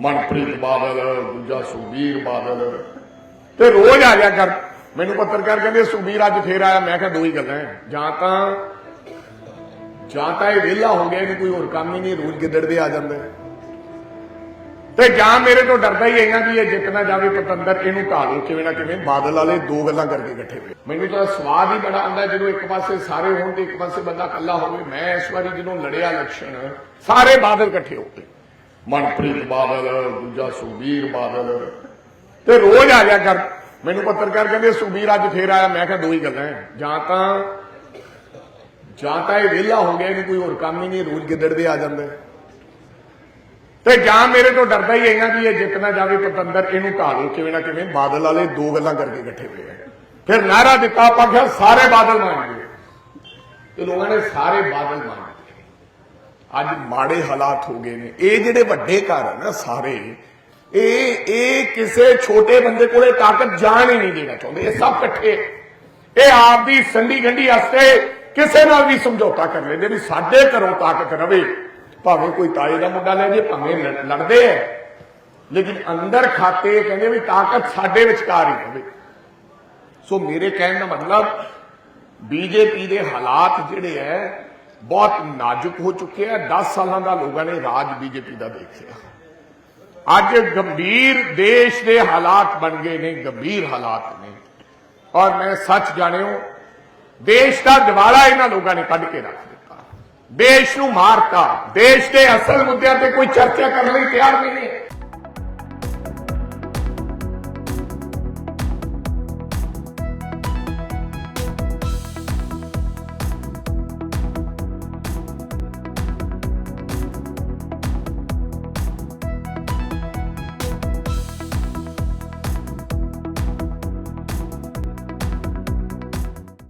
ਮਨਪ੍ਰੀਤ ਬਾਦਲ, ਦੂਜਾ ਸੁਖਬੀਰ ਬਾਦਲ। ਤੇ ਰੋਜ਼ ਆ ਗਿਆ ਕਰ। ਮੈਨੂੰ ਪੱਤਰਕਾਰ ਕਹਿੰਦੇ, ਸੁਖਬੀਰ, ਅੱਜ ਫੇਰ ਆਇਆ। ਮੈਂ ਕਿਹਾ, ਦੋ ਹੀ ਗੱਲਾਂ ਜਾਂ ਤਾਂ ਜਾਂ ਤਾਂ ਇਹ ਵਿਹਲਾ ਹੋ ਗਿਆ ਇਹਨੂੰ ਕੋਈ ਹੋਰ ਕੰਮ ਹੀ ਨਹੀਂ, ਰੋਜ਼ ਗਿੱਦੜਦੇ ਆ ਜਾਂਦਾ। ਤੇ ਜਾਂ ਮੇਰੇ ਤੋਂ ਡਰਦਾ ਹੀ ਹੈਗਾ ਵੀ ਇਹ ਜਿੱਤਣਾ ਜਾਵੇ, ਪਤੰਦਰ ਇਹਨੂੰ ਢਾਲੋ ਕਿਵੇਂ ਨਾ ਕਿਵੇਂ ਬਾਦਲ ਵਾਲੇ ਦੋ ਗੱਲਾਂ ਕਰਕੇ ਇਕੱਠੇ ਹੋਏ। ਮੈਨੂੰ ਤਾਂ ਸਵਾਦ ਹੀ ਬੜਾ ਆਉਂਦਾ ਜਦੋਂ ਇੱਕ ਪਾਸੇ ਸਾਰੇ ਹੋਣ ਤੇ ਇੱਕ ਪਾਸੇ ਬੰਦਾ ਇਕੱਲਾ ਹੋਵੇ। ਮੈਂ ਇਸ ਵਾਰੀ ਜਦੋਂ ਲੜਿਆ ਇਲੈਕਸ਼ਨ, ਸਾਰੇ ਬਾਦਲ ਇਕੱਠੇ ਹੋ ਗਏ। ਮਨਪ੍ਰੀਤ ਬਾਦਲ, ਦੂਜਾ ਸੁਖਬੀਰ ਬਾਦਲ। ਤੇ ਰੋਜ਼ ਆ ਗਿਆ ਕਰ। ਮੈਨੂੰ ਪੱਤਰਕਾਰ ਕਹਿੰਦੇ, ਸੁਖਬੀਰ ਅੱਜ ਫੇਰ ਆਇਆ। ਮੈਂ ਕਿਹਾ, ਦੋ ਹੀ ਗੱਲਾਂ ਜਾਂ ਤਾਂ ਜਾਂ ਤਾਂ ਇਹ ਵਿਹਲਾ ਹੋ ਗਿਆ ਇਹਨੂੰ ਕੋਈ ਹੋਰ ਕੰਮ ਹੀ ਨਹੀਂ, ਰੋਜ਼ ਗਿੱਦੜਦੇ ਆ ਜਾਂਦਾ। ਤੇ ਜਾਂ ਮੇਰੇ ਤੋਂ ਡਰਦਾ ਹੀ ਹੈਗਾ ਵੀ ਇਹ ਜਿੱਤਣਾ ਜਾਵੇ ਪਤੰਦਰ, ਇਹਨੂੰ ਢਾਲੋ ਕਿਵੇਂ ਨਾ ਕਿਵੇਂ ਬਾਦਲ ਵਾਲੇ ਦੋ ਗੱਲਾਂ ਕਰਕੇ ਇਕੱਠੇ ਹੋਏ ਆ। ਫਿਰ ਨਾਰਾ ਦਿੱਤਾ, ਆਪਾਂ ਕਿਹਾ, ਸਾਰੇ ਬਾਦਲ ਮੰਨਦੇ ਤੇ ਲੋਕਾਂ ਨੇ ਸਾਰੇ ਬਾਦਲ ਮੰਨ ਅੱਜ ਮਾੜੇ ਹਾਲਾਤ ਹੋ ਗਏ ਨੇ। ਇਹ ਜਿਹੜੇ ਵੱਡੇ ਘਰ ਆ ਨਾ ਸਾਰੇ, ਇਹ ਇਹ ਕਿਸੇ ਛੋਟੇ ਬੰਦੇ ਕੋਲੇ ਤਾਕਤ ਜਾਣ ਹੀ ਨਹੀਂ ਦੇਣਾ ਚਾਹੁੰਦੇ। ਇਹ ਸਭ ਇਕੱਠੇ। ਇਹ ਆਪ ਦੀ ਸੰਡੀ ਗੰਢੀ ਵਾਸਤੇ ਕਿਸੇ ਨਾਲ ਵੀ ਸਮਝੌਤਾ ਕਰ ਲੈਂਦੇ ਵੀ ਸਾਡੇ ਘਰੋਂ ਤਾਕਤ ਰਵੇ। ਭਾਵੇਂ ਕੋਈ ਤਾਏ ਦਾ ਮੁੰਡਾ ਲੈ ਜੇ, ਭਾਵੇਂ ਲੜਦੇ ਐ। ਲੇਕਿਨ ਅੰਦਰ ਖਾਤੇ ਕਹਿੰਦੇ ਵੀ ਤਾਕਤ ਸਾਡੇ ਵਿਚਕਾਰ ਹੀ ਰਵੇ। ਸੋ ਮੇਰੇ ਕਹਿਣ ਦਾ ਮਤਲਬ, ਬੀਜੇਪੀ ਦੇ ਹਾਲਾਤ ਜਿਹੜੇ ਐ ਬਹੁਤ ਨਾਜ਼ੁਕ ਹੋ ਚੁੱਕਿਆ ਆ 10 ਸਾਲਾਂ ਦਾ ਲੋਕਾਂ ਨੇ ਰਾਜ ਬੀਜੇਪੀ ਦਾ ਦੇਖਿਆ। ਅੱਜ ਗੰਭੀਰ ਦੇਸ਼ ਦੇ ਹਾਲਾਤ ਬਣ ਗਏ ਨੇ, ਗੰਭੀਰ ਹਾਲਾਤ ਨੇ। ਔਰ ਮੈਂ ਸੱਚ ਜਾਣਿਓ, ਦੇਸ਼ ਦਾ ਦਿਵਾਲਾ ਇਹਨਾਂ ਲੋਕਾਂ ਨੇ ਕੱਢ ਕੇ ਰੱਖ ਦਿੱਤਾ। ਦੇਸ਼ ਨੂੰ ਮਾਰਤਾ। ਦੇਸ਼ ਦੇ ਅਸਲ ਮੁੱਦਿਆਂ ਤੇ ਕੋਈ ਚਰਚਾ ਕਰਨ ਲਈ ਤਿਆਰ ਨਹੀਂ ਨੇ